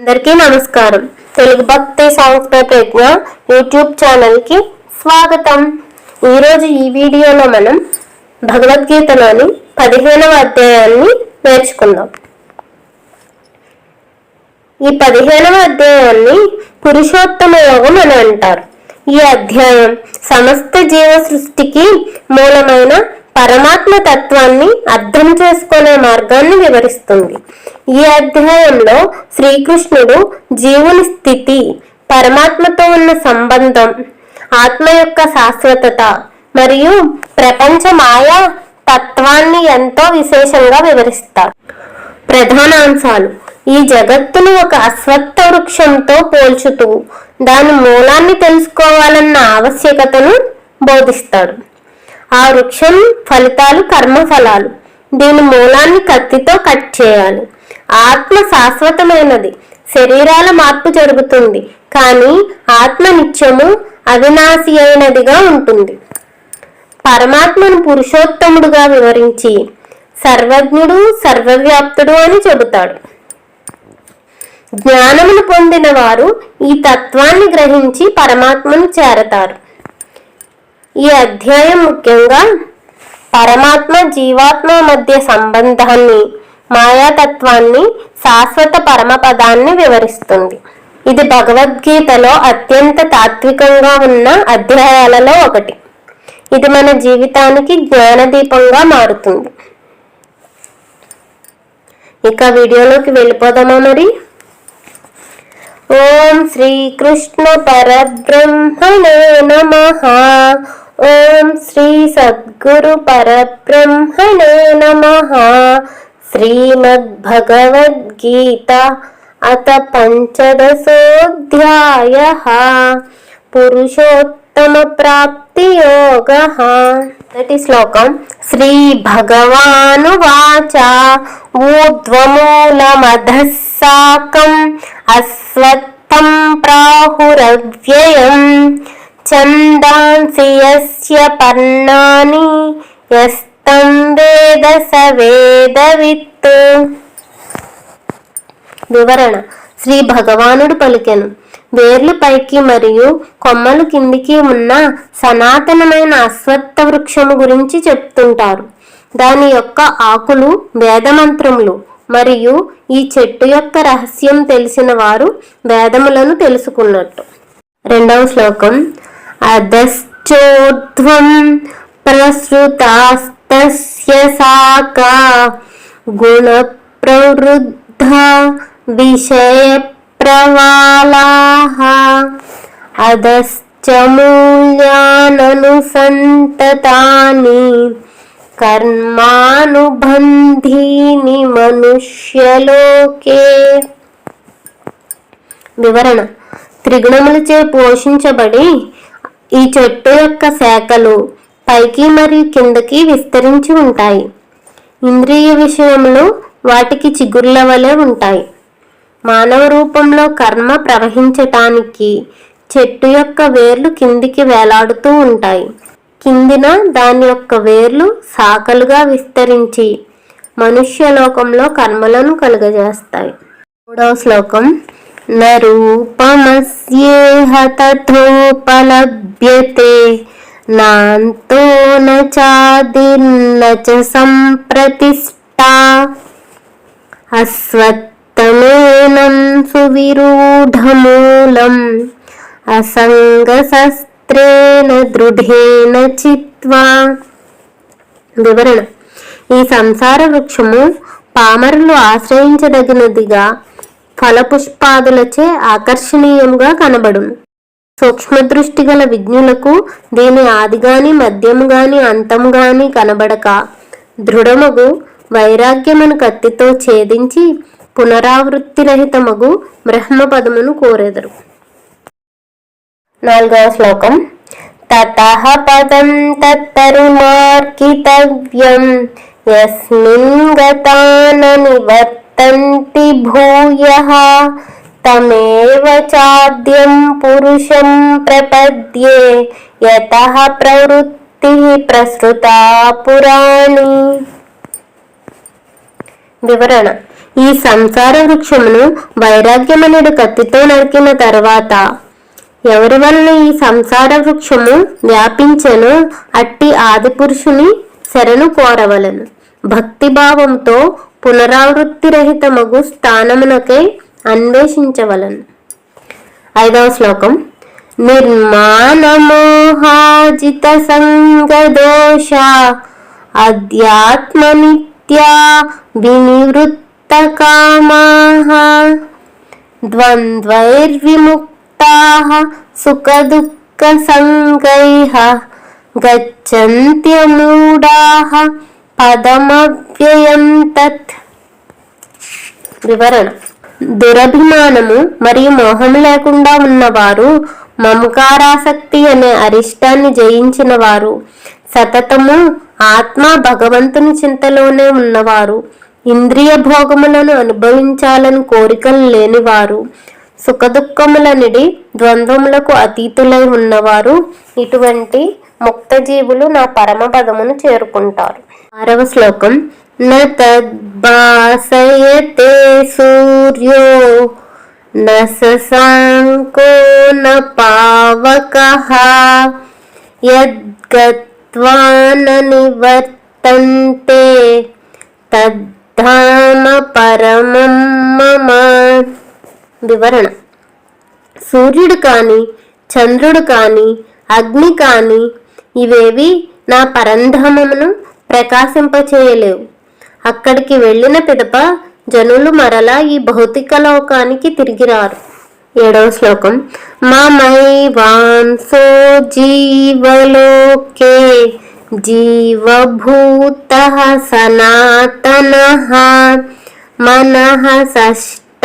అందరికీ నమస్కారం. తెలుగు భక్తి సాంగ్స్ పై ప్రజ్ఞ యూట్యూబ్ ఛానల్కి స్వాగతం. ఈరోజు ఈ వీడియోలో మనం భగవద్గీతలోని పదిహేనవ అధ్యాయాన్ని నేర్చుకుందాం. ఈ పదిహేనవ అధ్యాయాన్ని పురుషోత్తమ యోగం అని అంటారు. ఈ అధ్యాయం సమస్త జీవ సృష్టికి మూలమైన పరమాత్మ తత్వాన్ని అర్థం చేసుకునే మార్గాన్ని వివరిస్తుంది. ఈ అధ్యాయంలో శ్రీకృష్ణుడు జీవుని స్థితి పరమాత్మతో ఉన్న సంబంధం ఆత్మ యొక్క శాశ్వతత మరియు ప్రపంచ మాయా తత్వాన్ని ఎంతో విశేషంగా వివరిస్తారు ప్రధాన అంశాలు. ఈ జగత్తును ఒక అశ్వత్థ వృక్షంతో పోల్చుతూ దాని మూలాన్ని తెలుసుకోవాలన్న ఆవశ్యకతను బోధిస్తాడు. ఆ వృక్షం ఫలితాలు కర్మఫలాలు. దీని మూలాన్ని కత్తితో కట్ చేయాలి. ఆత్మ శాశ్వతమైనది. శరీరాల మార్పు జరుగుతుంది. కానీ ఆత్మ నిత్యము అవినాశి అయినదిగా ఉంటుంది. పరమాత్మను పురుషోత్తముడుగా వివరించి సర్వజ్ఞుడు సర్వవ్యాప్తుడు అని చెబుతాడు. జ్ఞానమును పొందిన వారు ఈ తత్వాన్ని గ్రహించి పరమాత్మను చేరతారు. ఈ అధ్యాయం ముఖ్యంగా పరమాత్మ జీవాత్మ మధ్య సంబంధాన్ని మాయాతత్వాన్ని శాశ్వత పరమపదాన్ని వివరిస్తుంది. ఇది భగవద్గీతలో అత్యంత తాత్వికంగా ఉన్న అధ్యాయాలలో ఒకటి. ఇది మన జీవితానికి జ్ఞానదీపంగా మారుతుంది. ఇక వీడియోలోకి వెళ్ళిపోదామా మరి? ఓం శ్రీకృష్ణ పరబ్రహ్మణే నమ. ఓం శ్రీ సద్గురు పరబ్రహ్మణే నమ. श्रीमद्भगवद्गीता अथ पञ्चदशोऽध्यायः पुरुषोत्तमप्राप्तियोगः। మొదటి శ్లోకం శ్రీ భగవానువాచ ఊర్ధ్వమూలమధః సాకం అశ్వత్థం ప్రాహురవ్యయం ఛందాంసి యస్య పర్ణాని యస్ యస్తం వేద వివరణ. శ్రీ భగవానుడు పలికెను. వేర్లు పైకి మరియు కొమ్మలు కిందికి ఉన్న సనాతనమైన అశ్వత్థ వృక్షము గురించి చెప్తుంటారు. దాని యొక్క ఆకులు వేదమంత్రములు మరియు ఈ చెట్టు యొక్క రహస్యం తెలిసిన వారు వేదములను తెలుసుకున్నట్టు. రెండవ శ్లోకం. అధశ్చోధ్వం ప్రసృతాస్త శాఖా గుణ ప్రవృద్ధ విషయ ప్రవాళాః అధశ్చ మూల్యాననుసంతతాని కర్మానుబంధీని మనుష్యలోకే వివరణ. త్రిగుణములచే పోషించబడి ఈ చెట్టు యొక్క శాఖలు పైకి మరియు కిందకి విస్తరించి ఉంటాయి. ఇంద్రియ విషయంలో వాటికి చిగుర్ల వలె ఉంటాయి. మానవ రూపంలో కర్మ ప్రవహించటానికి చెట్టు యొక్క వేర్లు కిందికి వేలాడుతూ ఉంటాయి. కిందిన దాని యొక్క వేర్లు సాకలుగా విస్తరించి మనుష్య లోకంలో కర్మలను కలుగజేస్తాయి. మూడవ శ్లోకం. నరూపమస్యేహ తథోపలభ్యతే నాంతో నాదిర్న చ సంప్రతిష్టా అశ్వత్థమేనం సువిరూఢమూలం. అసంగశస్త్రేణ దృఢేన చిత్వా. వివరణ. ఈ సంసార వృక్షము పామరులు ఆశ్రయించదగినదిగా ఫలపుష్పాదులచే ఆకర్షణీయంగా కనబడును. సూక్ష్మ దృష్టి గల విజ్ఞులకు దీని ఆదిగాని మద్యము గాని అంతము గాని కనబడక. దృఢమగు వైరాగ్యమును కత్తితో ఛేదించి పునరావృత్తి రహితమగు బ్రహ్మపదమును కోరెదరు. నాలుగవ శ్లోకం. తతః పదం తత్తరుమార్కితవ్యం యస్మిన్ గతాన నివర్తంతి భూయః. తమేవ చాద్యం పురుషం ప్రపద్యే యత ప్రవృత్తి ప్రసృత పురాణి వివరణ ఈ సంసార వృక్షమును వైరాగ్యమనుడు కత్తితో నరికిన తర్వాత ఎవరి వలన ఈ సంసార వృక్షము వ్యాపించను? అట్టి ఆది పురుషుని శరణు కోరవలను. భక్తిభావంతో పునరావృత్తి రహితమగు స్థానమునకై అన్వేషించవలను. ఐదవ శ్లోకం నిర్మాణమోహాజిత సంగదోష అధ్యాత్మ నిత్యా వినివృత్త కామాః ద్వంద్వైర్విముక్తాः సుఖదుఃఖ సంగై గచ్చంత్యమూఢాः పదమవ్యయం తత్ వివరణ దురభిమానము మరియు మోహం లేకుండా ఉన్నవారు మమకారాసక్తి అనే అరిష్టాన్ని జయించిన వారు సతతము ఆత్మ భగవంతుని చింతలోనే ఉన్నవారు. ఇంద్రియ భోగములను అనుభవించాలని కోరికలు లేనివారు. సుఖదుఖములనిడి ద్వంద్వములకు అతీతులై ఉన్నవారు. ఇటువంటి ముక్త జీవులు నా పరమ పదమును చేరుకుంటారు. ఆరవ శ్లోకం. న తద్భాసయతే సూర్యో न శశాంకో न पावकः यद्गत्वा न निवर्तन्ते तद्धाम పరమం మమ వివరణ సూర్యుడు కానీ చంద్రుడు కానీ అగ్ని కానీ ఇవేవి నా పరంధామమును ప్రకాశింపచేయలేవు. అక్కడికి వెళ్ళిన పిదప జనులు మరలా ఈ భౌతిక లోకానికి తిరిగి రారు. ఏడవ శ్లోకం మమైవాంసో జీవలోకే జీవభూత సనాతన మనః షష్టానీంద్రియాణి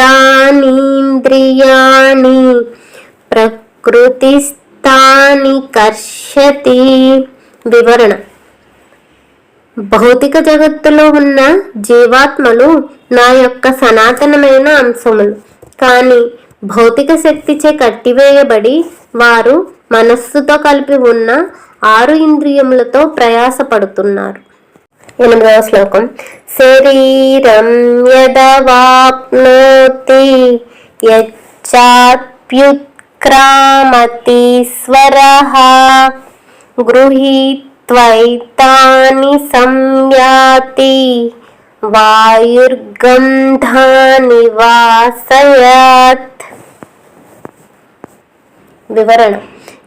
ప్రకృతిస్థాని కర్షతి వివరణ భౌతిక జగత్తులో ఉన్న జీవాత్మలు నా యొక్క సనాతనమైన అంశములు. కానీ భౌతిక శక్తిచే కట్టివేయబడి వారు మనస్సుతో కలిపి ఉన్న ఆరు ఇంద్రియములతో ప్రయాసపడుతున్నారు. ఎనిమిదవ శ్లోకం. శరీరం యదవాప్నోతి యచ్చాప్యుత్క్రామతి గృహీత గృహీత్వైతాని సంయాతి వాయుర్గంధాని వాసయత్ వివరణ.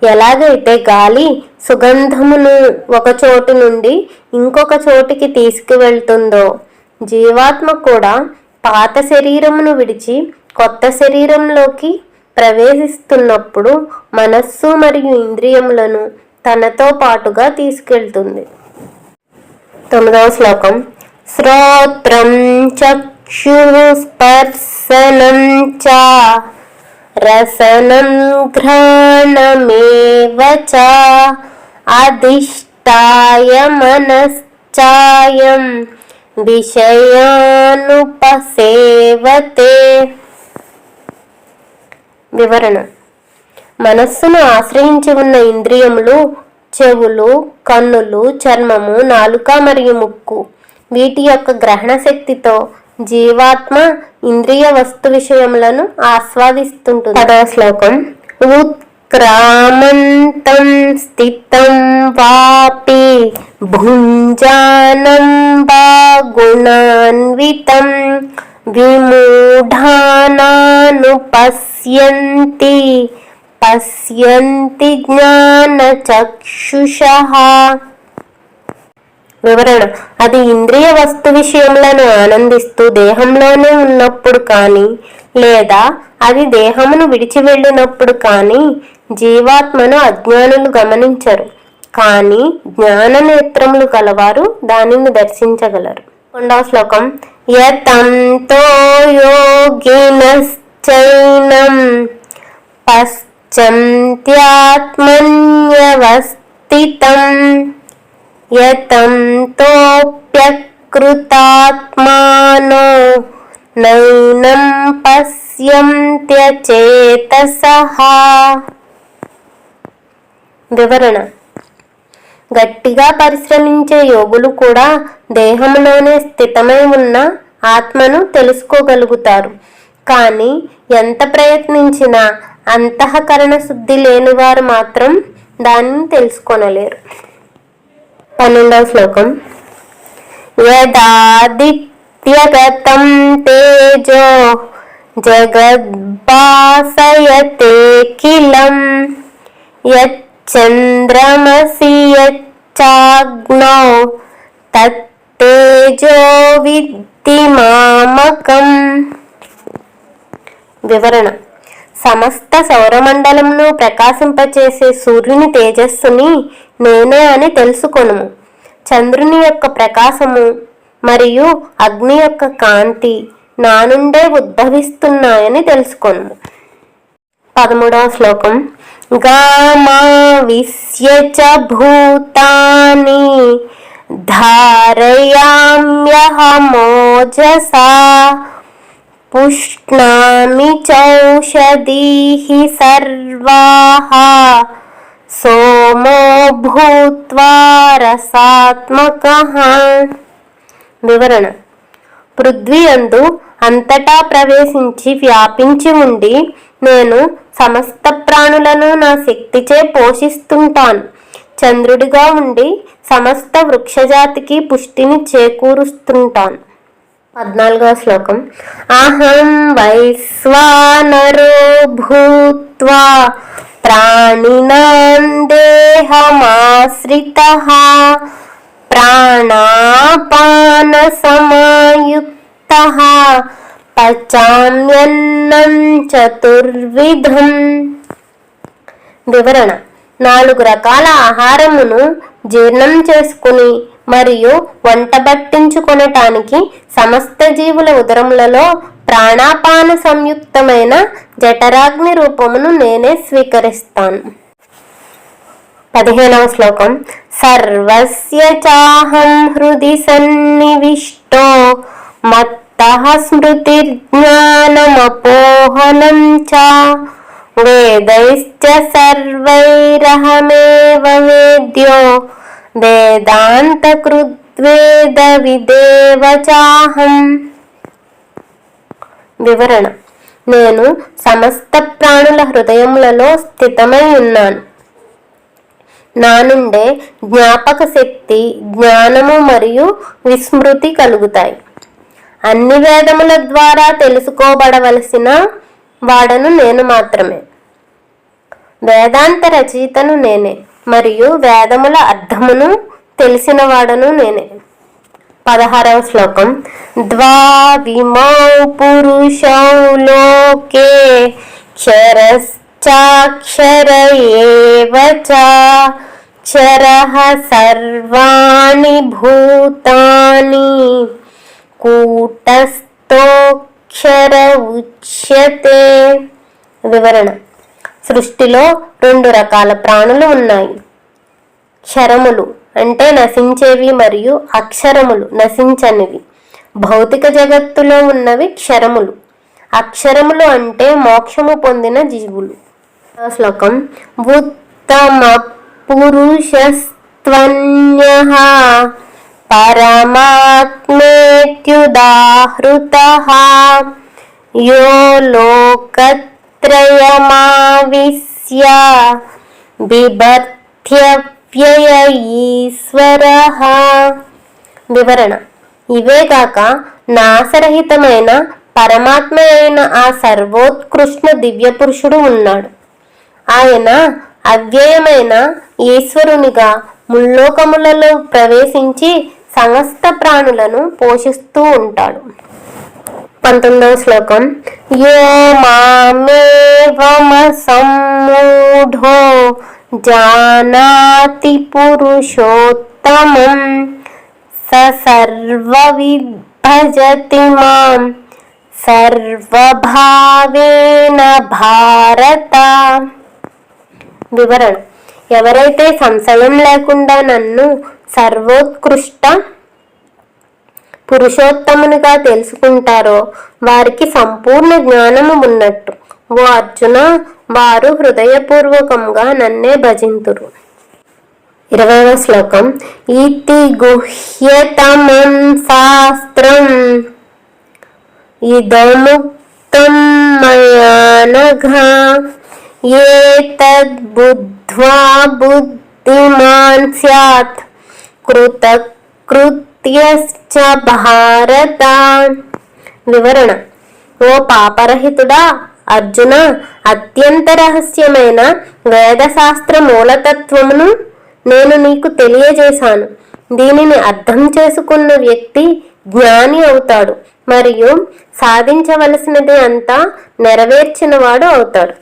ఎలాగైతే గాలి సుగంధమును ఒక చోటు నుండి ఇంకొక చోటికి తీసుకువెళ్తుందో జీవాత్మ కూడా పాత శరీరమును విడిచి కొత్త శరీరంలోకి ప్రవేశిస్తున్నప్పుడు మనస్సు మరియు ఇంద్రియములను తనతో పాటుగా తీసుకెళ్తుంది. తొమ్మిదవ శ్లోకం. శ్రోత్రం చక్షు స్పర్శనం చ రసనం ఘ్రాణమేవ చ అధిష్టాయ మనశ్చాయం విషయానుపసేవతే. వివరణ. మనస్సును ఆశ్రయించి ఉన్న ఇంద్రియములు చెవులు కన్నులు చర్మము నాలుక మరియు ముక్కు. వీటి యొక్క గ్రహణ శక్తితో జీవాత్మ ఇంద్రియ వస్తు విషయములను ఆస్వాదిస్తుంటుంది. పదవ శ్లోకం. ఉత్క్రామంతం స్థితం వాపి భుంజానం వా గుణాన్వితం విమూఢానానుపశ్యంతి. పశ్యంతి జ్ఞానచక్షుషః. వివరణ. అది ఇంద్రియ వస్తు విషయములను ఆనందిస్తూ దేహంలోనే ఉన్నప్పుడు కానీ లేదా అది దేహమును విడిచి వెళ్ళినప్పుడు కానీ జీవాత్మను అజ్ఞానులు గమనించరు. కానీ జ్ఞాన నేత్రములు గలవారు దానిని దర్శించగలరు. రెండవ శ్లోకం. యతంతో యోగినశ్చైనం. చంత్యాత్మన్యవస్థితం యతం తోప్యకృతాత్మానో నైనం పశ్యంత్యచేతసః వివరణ గట్టిగా పరిశ్రమించే యోగులు కూడా దేహంలోనే స్థితమై ఉన్న ఆత్మను తెలుసుకోగలుగుతారు. కానీ ఎంత ప్రయత్నించినా అంతఃకరణ శుద్ధి లేనివారు మాత్రం దాన్ని తెలుసుకొనలేరు. పన్నెండవ శ్లోకం. యదాదిత్యగతం తేజో జగద్భాసయతేఖిలం యచ్చంద్రమసి యచ్చాగ్నౌ తత్తేజో విద్ధి మామకం. వివరణ. సమస్త సౌరమండలంను ప్రకాశింపచేసే సూర్యుని తేజస్సుని నేనే అని తెలుసుకొనుము. చంద్రుని యొక్క ప్రకాశము మరియు అగ్ని యొక్క కాంతి నా నుండే ఉద్భవిస్తున్నాయని తెలుసుకొనుము. పదమూడవ శ్లోకం. గామా విశ్య చ భూతాని ధారయామ్యహమోజసా పుష్ణామి చౌషధీః సర్వాः సోమో భూత్వా రసాత్మకః వివరణ పృథ్వీ అందు అంతటా ప్రవేశించి వ్యాపించి ఉండి నేను సమస్త ప్రాణులను నా శక్తిచే పోషిస్తుంటాను. చంద్రుడిగా ఉండి సమస్త వృక్షజాతికి పుష్టిని చేకూరుస్తుంటాను. పద్నాలుగవ శ్లోకం. అహం వైశ్వానరో భూత్వా ప్రాణినాం దేహమాశ్రిత ప్రాణాపాన సమాయుక్త పచామ్యన్నం చతుర్విధం. వివరణ. నాలుగు రకాల ఆహారమును జీర్ణం చేసుకుని మరియు వంటబట్టించుకొనటానికి సమస్త జీవుల ఉదరములలో ప్రాణాపాన సంయుక్తమైన జఠరాగ్ని రూపమును నేనే స్వీకరిస్తాను. పదిహేనవ శ్లోకం. సర్వస్య చాహం హృది సన్నివిష్టో మత్త స్మృతిర్జ్ఞానమపోహనం చ వేదైశ్చ సర్వైరహమేవ వేద్యో వేదాంతకృద్వేద విదేవచాహం వివరణ. నేను సమస్త ప్రాణుల హృదయములలో స్థితమై ఉన్నాను. నా నుండే జ్ఞాపక శక్తి జ్ఞానము మరియు విస్మృతి కలుగుతాయి. అన్ని వేదముల ద్వారా తెలుసుకోబడవలసిన వాడను నేను మాత్రమే. వేదాంత రచయితను నేనే. మరియు వేదముల అర్థమును తెలిసినవాడను నేనే. పదహారవ శ్లోకం. ద్వావిమౌ పురుషౌ లోకే క్షరశ్చాక్షర ఏవ సర్వాణి భూతాని కూటస్థోక్షర ఉచ్యతే. వివరణ. సృష్టిలో రెండు రకాల ప్రాణులు ఉన్నాయి. క్షరములు అంటే నశించేవి మరియు అక్షరములు నశించనివి. భౌతిక జగత్తులో ఉన్నవి క్షరములు. అక్షరములు అంటే మోక్షము పొందిన జీవులు. శ్లోకం ఉత్తమ పురుషస్త్వన్య పరమాత్మేత్యుదాహృత. యో లోకత్రయమావిశ్య బిభర్త్యవ్యయ ఈశ్వర వివరణ ఇవేగాక నాశరహితమైన పరమాత్మ అయిన ఆ సర్వోత్కృష్ణ దివ్య పురుషుడు ఉన్నాడు. ఆయన అవ్యయమైన ఈశ్వరునిగా ముల్లోకములలో ప్రవేశించి సమస్త ప్రాణులను పోషిస్తూ ఉంటాడు. పంతొమ్మిదవ శ్లోకం. యో మామేవమసమ్మూఢో జానాతి పురుషోత్తమం స సర్వవిభజతి మాం సర్వభావేన భారత. వివరణ. ఎవరైతే సంశయం లేకుండా నన్ను సర్వోత్కృష్ట పురుషోత్తమునిగా తెలుసుకుంటారో వారికి సంపూర్ణ జ్ఞానము ఉన్నట్టు. ఓ అర్జున వారు హృదయపూర్వకంగా నన్నే భజింతురు. ఇరవైవ శ్లోకం. ఇతి గుహ్యతమం శాస్త్రం ఇదముక్తం మయానఘా. ఏతద్బుద్ధ్వా బుద్ధిమాన్ స్యాత్. కృతకృత్ భారత వివరణ ఓ పాపరహితుడా అర్జున అత్యంత రహస్యమైన వేదశాస్త్ర మూలతత్వమును నేను నీకు తెలియజేశాను దీనిని అర్థం చేసుకున్న వ్యక్తి జ్ఞాని అవుతాడు మరియు సాధించవలసినది అంతా నెరవేర్చినవాడు అవుతాడు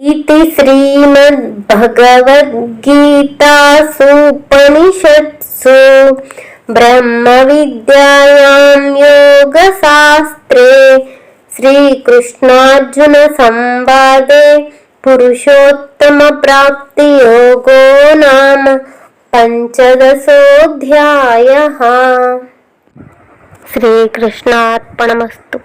ఇది శ్రీమద్ భగవద్గీత సూపనిషత్సు ब्रह्मविद्यायां योगशास्त्रे श्रीकृष्णार्जुनसंवादे पुरुषोत्तमप्राप्तियोगो नाम पञ्चदशोऽध्यायः श्रीकृष्णार्पणमस्तु